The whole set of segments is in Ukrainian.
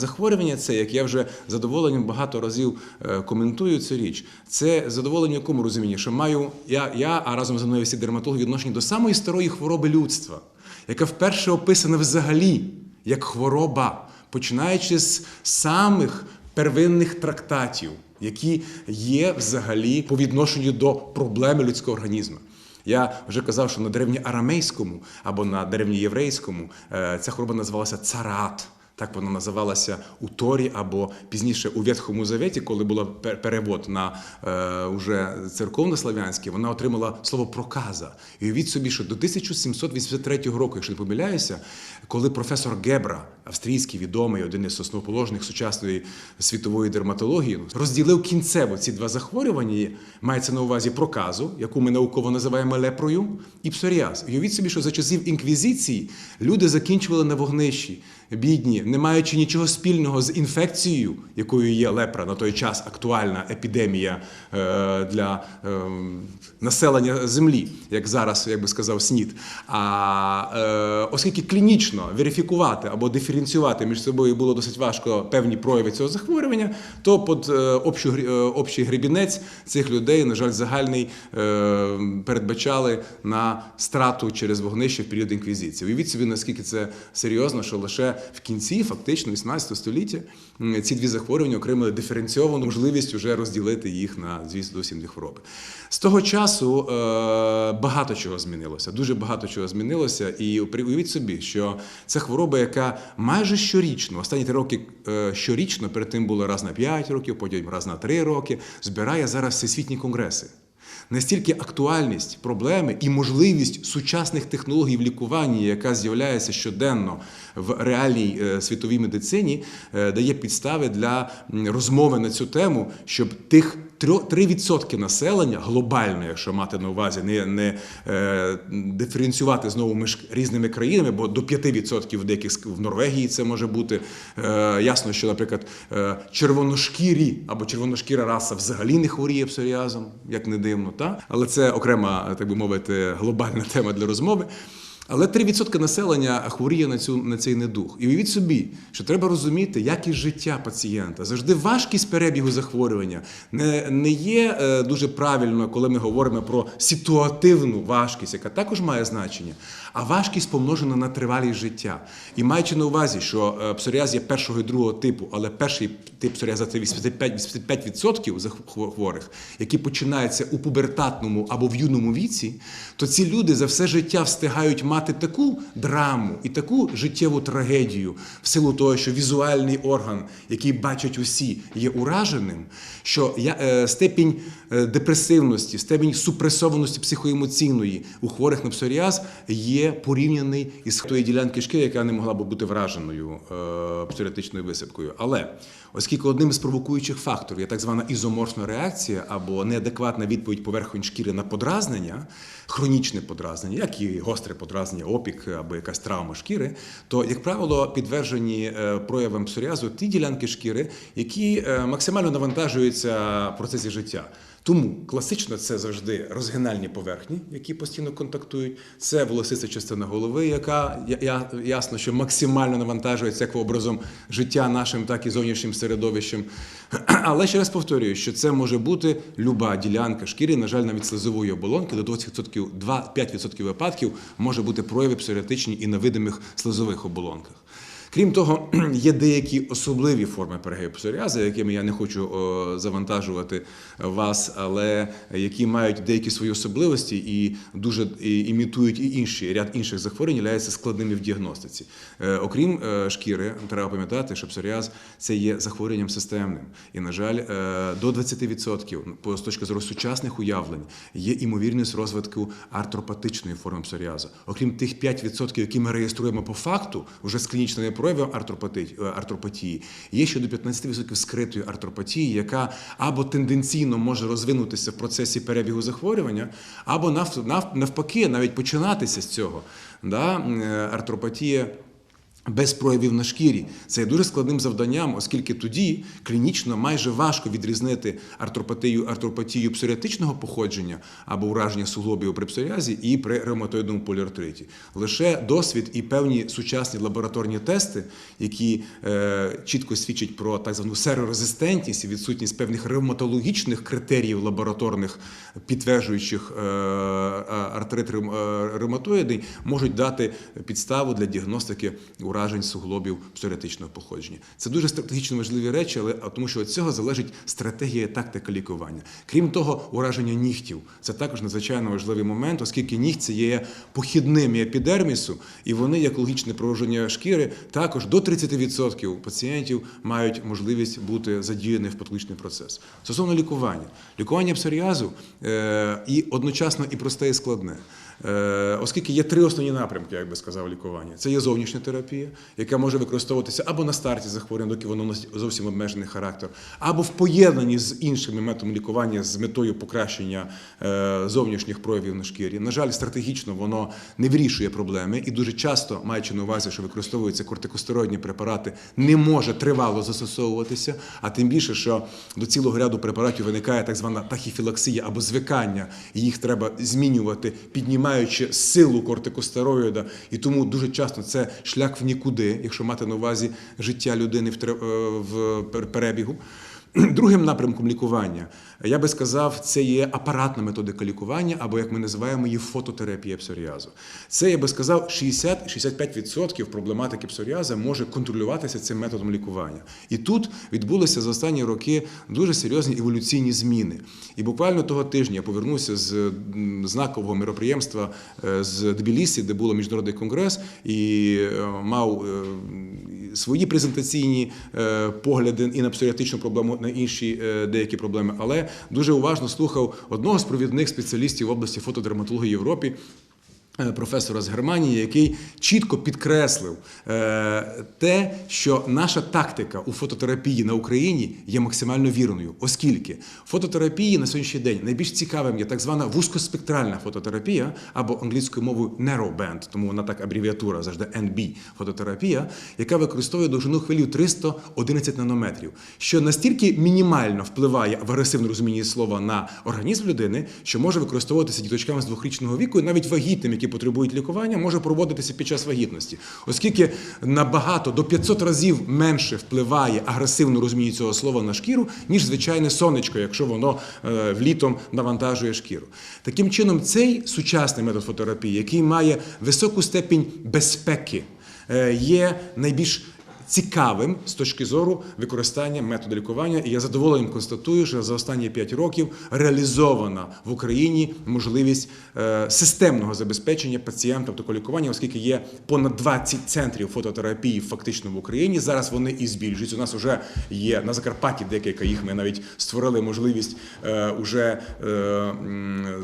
Захворювання це, як я вже задоволенням багато разів е, коментую цю річ, це задоволення якому розумінні, що маю я, я, а разом зі мною всі дерматологи відношення до самої старої хвороби людства, яка вперше описана взагалі як хвороба, починаючи з самих первинних трактатів, які є взагалі по відношенню до проблеми людського організму. Я вже казав, що на древньоарамейському або на древньоєврейському е, ця хвороба називалася царат. Так вона називалася у Торі або пізніше у Ветхому Завіті, коли була перевод на е, уже церковнослав'янський, вона отримала слово проказа. І від собі, що до 1783 року, якщо не помиляюся, коли професор Гебра, австрійський відомий, один із основоположних сучасної світової дерматології, розділив кінцево ці два захворювання, мається на увазі проказу, яку ми науково називаємо лепрою, і псоріаз. Уявіть собі, що за часів інквізиції люди закінчували на вогнищі бідні, не маючи нічого спільного з інфекцією, якою є лепра на той час актуальна епідемія е, для е, населення землі, як зараз, як би сказав СНІД. А е, оскільки клінічно верифікувати або диференціювати між собою було досить важко певні прояви цього захворювання, то під е, е, общий гребінець цих людей, на жаль, загальний е, передбачали на страту через вогнище в період інквізиції. Уявіть собі, наскільки це серйозно, що лише в кінці, фактично, 18 століття, ці дві захворювання отримали диференційовану можливість вже розділити їх на дві зовсім дві хвороби. З того часу багато чого змінилося, дуже багато чого змінилося. І уявіть собі, що це хвороба, яка майже щорічно, останні три роки е, щорічно, перед тим було раз на 5 років, потім раз на 3 роки, збирає зараз всесвітні конгреси. Настільки актуальність проблеми і можливість сучасних технологій в лікуванні, яка з'являється щоденно в реальній е, світовій медицині, е, дає підстави для розмови на цю тему, щоб тих 3% населення глобально, якщо мати на увазі, не, не е, диференціювати знову між різними країнами, бо до 5% в деяких в Норвегії це може бути. Е, ясно, що, наприклад, е, червоношкірі або червоношкіра раса взагалі не хворіє псоріазом, як не дивно, та? але це окрема, так би мовити, глобальна тема для розмови. Але 3% населення хворіє на цю на цей недух. І уявіть собі, що треба розуміти якість життя пацієнта. Завжди важкість перебігу захворювання не, не є е, дуже правильно, коли ми говоримо про ситуативну важкість, яка також має значення, а важкість помножена на тривалість життя. І маючи на увазі, що е, псоріаз є першого і другого типу, але перший тип псоріаза це 85%, 85% хворих, які починаються у пубертатному або в юному віці, то ці люди за все життя встигають мати таку драму і таку життєву трагедію в силу того, що візуальний орган, який бачать усі, є ураженим, що е, степінь е, депресивності, степінь супресованості психоемоційної у хворих на псоріаз є порівняний із тої ділянки шкіри, яка не могла б бути враженою е, псоріатичною висипкою. Але оскільки одним з провокуючих факторів є так звана ізоморфна реакція або неадекватна відповідь поверхонь шкіри на подразнення, хронічне подразнення, як і гостре подразнення, опік або якась травма шкіри, то, як правило, підтверджені е, проявам псоріазу ті ділянки шкіри, які е, максимально навантажуються в процесі життя. Тому класично це завжди розгинальні поверхні, які постійно контактують. Це волосиста частина голови, яка ясно, що максимально навантажується як образом життя нашим, так і зовнішнім середовищем. Але ще раз повторюю, що це може бути люба ділянка шкіри, на жаль, навіть слизової оболонки до 20%, 2-5% випадків може бути прояви псоріатичні і на видимих слизових оболонках. Крім того, є деякі особливі форми перегибу псоріазу, якими я не хочу завантажувати вас, але які мають деякі свої особливості і дуже імітують і інші ряд інших захворювань, являються складними в діагностиці. Е, окрім е, шкіри, треба пам'ятати, що псоріаз це є захворюванням системним. І, на жаль, е, до 20% по з точки зору сучасних уявлень є імовірність розвитку артропатичної форми псоріазу. Окрім тих 5%, які ми реєструємо по факту, вже з клінічними проявами артропатії, е, є ще до 15% скритої артропатії, яка або тенденційно може розвинутися в процесі перебігу захворювання, або нав- нав- навпаки, навіть починатися з цього. Да? Е, Артропатія без проявів на шкірі. Це є дуже складним завданням, оскільки тоді клінічно майже важко відрізнити артропатію, артропатію псоріатичного походження або ураження суглобів при псоріазі і при ревматоїдному поліартриті. Лише досвід і певні сучасні лабораторні тести, які е, чітко свідчать про так звану серорезистентність і відсутність певних ревматологічних критеріїв лабораторних, підтверджуючих е, е, артрит е, ревматоїдний, можуть дати підставу для діагностики уражень суглобів псоріатичного походження. Це дуже стратегічно важливі речі, але тому, що від цього залежить стратегія тактика лікування. Крім того, ураження нігтів це також надзвичайно важливий момент, оскільки нігті є похідними епідермісу, і вони, як логічне проводження шкіри, також до 30% пацієнтів мають можливість бути задіяні в патологічний процес. Стосовно лікування, лікування псоріазу е, і одночасно і просте, і складне. Е, Оскільки є три основні напрямки, як би сказав, лікування. Це є зовнішня терапія, яка може використовуватися або на старті захворювання, доки воно носить зовсім обмежений характер, або в поєднанні з іншими методами лікування з метою покращення е, зовнішніх проявів на шкірі. На жаль, стратегічно воно не вирішує проблеми, і дуже часто, маючи на увазі, що використовуються кортикостероїдні препарати, не може тривало застосовуватися, а тим більше, що до цілого ряду препаратів виникає так звана тахіфілаксія або звикання, і їх треба змінювати, піднімаючи силу кортикостероїда. І тому дуже часто це шлях в нікуди, якщо мати на увазі життя людини в е, перебігу. Другим напрямком лікування, я би сказав, це є апаратна методика лікування, або як ми називаємо її фототерапія псоріазу. Це я би сказав, 60-65% проблематики псоріаза може контролюватися цим методом лікування. І тут відбулися за останні роки дуже серйозні еволюційні зміни. І буквально того тижня я повернувся з знакового мероприємства е, з Тбілісі, де було міжнародний конгрес, і е, мав е, свої презентаційні е, погляди і на псоріатичну проблему, на інші е, деякі проблеми, але дуже уважно слухав одного з провідних спеціалістів в області фотодерматології Європі. Е, Професора з Германії, який чітко підкреслив е, те, що наша тактика у фототерапії на Україні є максимально вірною, оскільки фототерапії на сьогоднішній день найбільш цікавим є так звана вузькоспектральна фототерапія або англійською мовою narrowband, тому вона так абревіатура завжди NB фототерапія, яка використовує довжину хвилі 311 нанометрів, що настільки мінімально впливає в агресивному розумінні слова на організм людини, що може використовуватися діточками з двохрічного віку, і навіть вагітним, які потребують лікування, може проводитися під час вагітності, оскільки набагато до 500 разів менше впливає агресивно розумію цього слова на шкіру, ніж звичайне сонечко, якщо воно е, влітом навантажує шкіру. Таким чином, цей сучасний метод фототерапії, який має високу степінь безпеки, е, є найбільш цікавим з точки зору використання методу лікування. І я задоволенням констатую, що за останні 5 років реалізована в Україні можливість е, системного забезпечення пацієнтам такого лікування, оскільки є понад 20 центрів фототерапії фактично в Україні. Зараз вони і збільшуються. У нас вже є на Закарпатті декілька їх. Ми навіть створили можливість е, уже е,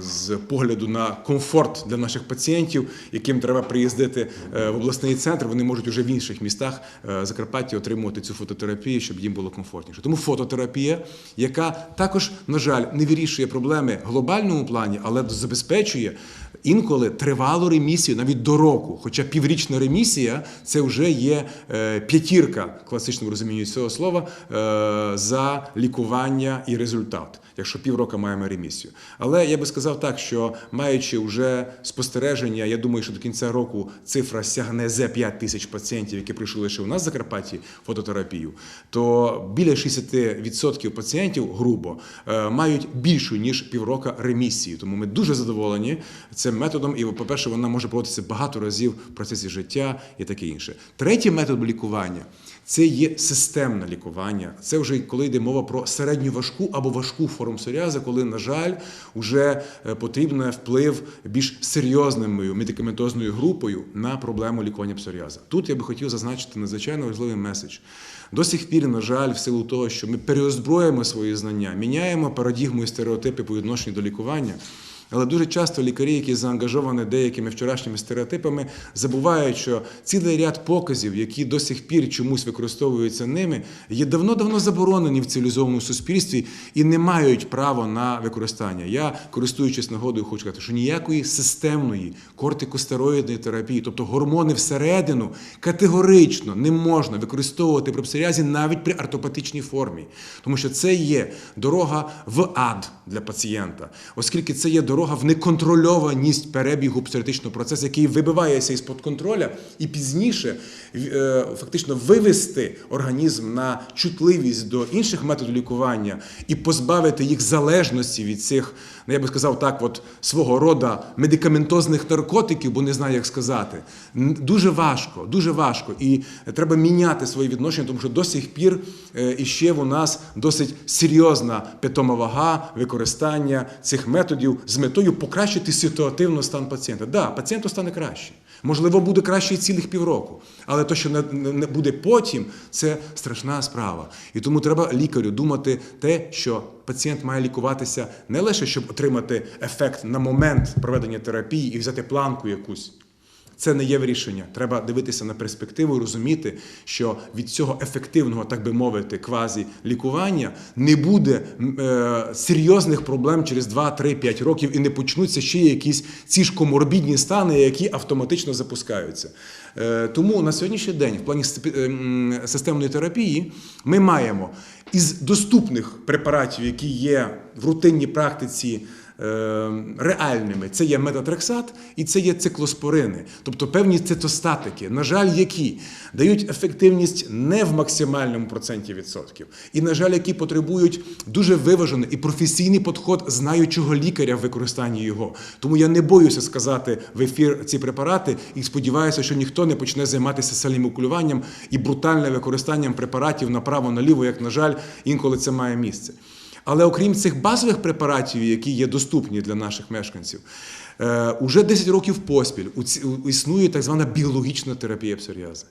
з погляду на комфорт для наших пацієнтів, яким треба приїздити в обласний центр. Вони можуть уже в інших містах е, Закарпаття отримувати цю фототерапію, щоб їм було комфортніше. Тому фототерапія, яка також, на жаль, не вирішує проблеми в глобальному плані, але забезпечує інколи тривалу ремісію навіть до року. Хоча піврічна ремісія це вже є е, п'ятірка в класичному розумінні цього слова е, за лікування і результат. Якщо півроку маємо ремісію. Але я би сказав так, що маючи вже спостереження, я думаю, що до кінця року цифра сягне за 5 тисяч пацієнтів, які прийшли лише у нас в Закарпатті фототерапію, то біля 60% пацієнтів грубо е, мають більшу ніж півроку ремісії. Тому ми дуже задоволені цим методом. І, по-перше, вона може проводитися багато разів в процесі життя і таке інше. Третій метод лікування. Це є системне лікування. Це вже коли йде мова про середню важку або важку форму псоріазу, коли, на жаль, вже потрібен вплив більш серйозною медикаментозною групою на проблему лікування псоріазу. Тут я би хотів зазначити надзвичайно важливий меседж. До сих пір, на жаль, в силу того, що ми переозброїмо свої знання, міняємо парадігму і стереотипи по відношенню до лікування. Але дуже часто лікарі, які заангажовані деякими вчорашніми стереотипами, забувають, що цілий ряд показів, які до сих пір чомусь використовуються ними, є давно-давно заборонені в цивілізованому суспільстві і не мають права на використання. Я, користуючись нагодою, хочу сказати, що ніякої системної кортикостероїдної терапії, тобто гормони всередину, категорично не можна використовувати при псоріазі навіть при ортопатичній формі, тому що це є дорога в ад для пацієнта, оскільки це є дорога в неконтрольованість перебігу псоріатичного процесу, який вибивається із-под контроля, і пізніше е, фактично вивести організм на чутливість до інших методів лікування і позбавити їх залежності від цих, ну я би сказав так, от свого рода медикаментозних наркотиків, бо не знаю, як сказати. Дуже важко, дуже важко. І треба міняти свої відношення, тому що до сих пір е, іще у нас досить серйозна питома вага використання цих методів з метою покращити ситуативно стан пацієнта. Да, пацієнту стане краще. Можливо, буде краще цілих півроку, але те, що не буде потім, це страшна справа. І тому треба лікарю думати те, що пацієнт має лікуватися не лише щоб отримати ефект на момент проведення терапії і взяти планку якусь. Це не є рішення. Треба дивитися на перспективу розуміти, що від цього ефективного, так би мовити, квазі лікування не буде е, серйозних проблем через 2, 3, 5 років і не почнуться ще якісь ці ж коморбідні стани, які автоматично запускаються. Е, тому на сьогоднішній день, в плані степі- е, системної терапії, ми маємо із доступних препаратів, які є в рутинній практиці реальними. Це є метатрексат і це є циклоспорини, тобто певні цитостатики, на жаль, які дають ефективність не в максимальному проценті відсотків, і, на жаль, які потребують дуже виважений і професійний підход знаючого лікаря в використанні його. Тому я не боюся сказати в ефір ці препарати і сподіваюся, що ніхто не почне займатися сальним окулюванням і брутальним використанням препаратів направо-наліво, як, на жаль, інколи це має місце. Але окрім цих базових препаратів, які є доступні для наших мешканців, е, уже 10 років поспіль існує так звана біологічна терапія псоріазу.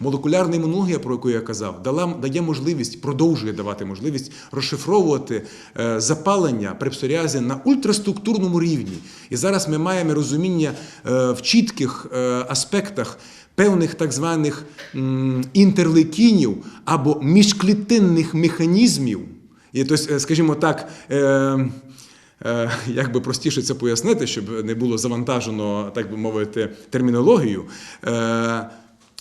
Молекулярна імунологія, про яку я казав, дала, дає можливість, продовжує давати можливість розшифровувати е, запалення при псоріазі на ультраструктурному рівні. І зараз ми маємо розуміння е, в чітких аспектах певних так званих м, інтерлейкінів або міжклітинних механізмів. І тобто, скажімо так, е, е, як би простіше це пояснити, щоб не було завантажено, так би мовити, термінологію. Е,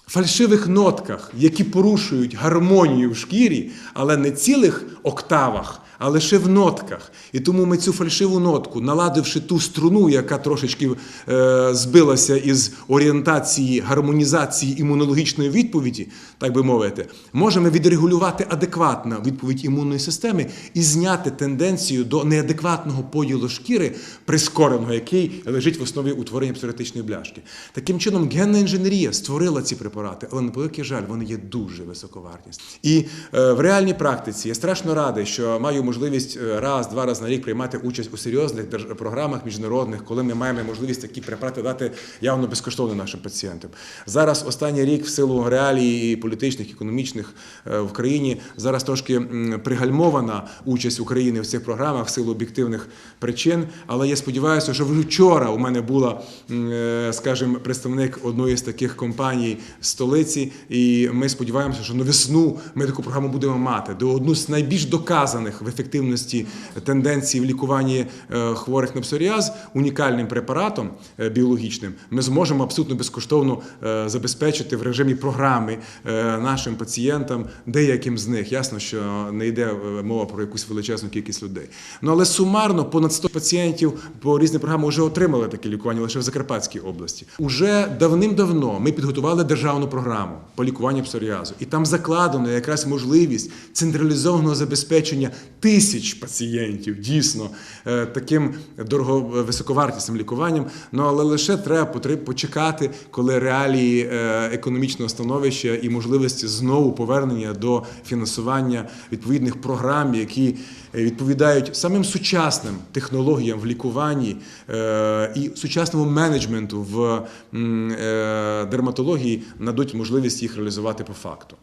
Фальшивих нотках, які порушують гармонію в шкірі, але не цілих октавах, а лише в нотках. І тому ми цю фальшиву нотку, наладивши ту струну, яка трошечки е, збилася із орієнтації, гармонізації імунологічної відповіді, так би мовити, можемо відрегулювати адекватно відповідь імунної системи і зняти тенденцію до неадекватного поділу шкіри, прискореного, який лежить в основі утворення псоріатичної бляшки. Таким чином, генна інженерія створила ці препарати, але на великий жаль, вони є дуже високовартісні. І е, в реальній практиці я страшно радий, що маю можливість е, раз, два рази на рік приймати участь у серйозних програмах міжнародних, коли ми маємо можливість такі препарати дати явно безкоштовно нашим пацієнтам. Зараз останній рік в силу реалій і політичних, економічних е, в країні зараз трошки пригальмована участь України в цих програмах в силу об'єктивних причин. Але я сподіваюся, що вже вчора у мене була, е, скажімо, представник одної з таких компаній з столиці, і ми сподіваємося, що на весну ми таку програму будемо мати. До одну з найбільш доказаних в ефективності тенденцій в лікуванні е, хворих на псоріаз унікальним препаратом е, біологічним. Ми зможемо абсолютно безкоштовно е, забезпечити в режимі програми нашим пацієнтам, деяким з них. Ясно, що не йде мова про якусь величезну кількість людей. Ну але сумарно понад 100 пацієнтів по різним програмам вже отримали таке лікування лише в Закарпатській області. Уже давним-давно ми підготували державну програму по лікуванню псоріазу, і там закладено якраз можливість централізованого забезпечення тисяч пацієнтів дійсно е, таким дорого високовартісним лікуванням. Ну але лише треба почекати, коли реалії е, економічного становища і можливості знову повернення до фінансування відповідних програм, які е, відповідають самим сучасним технологіям в лікуванні і сучасному менеджменту в дерматології, надуть можливість їх реалізувати по факту.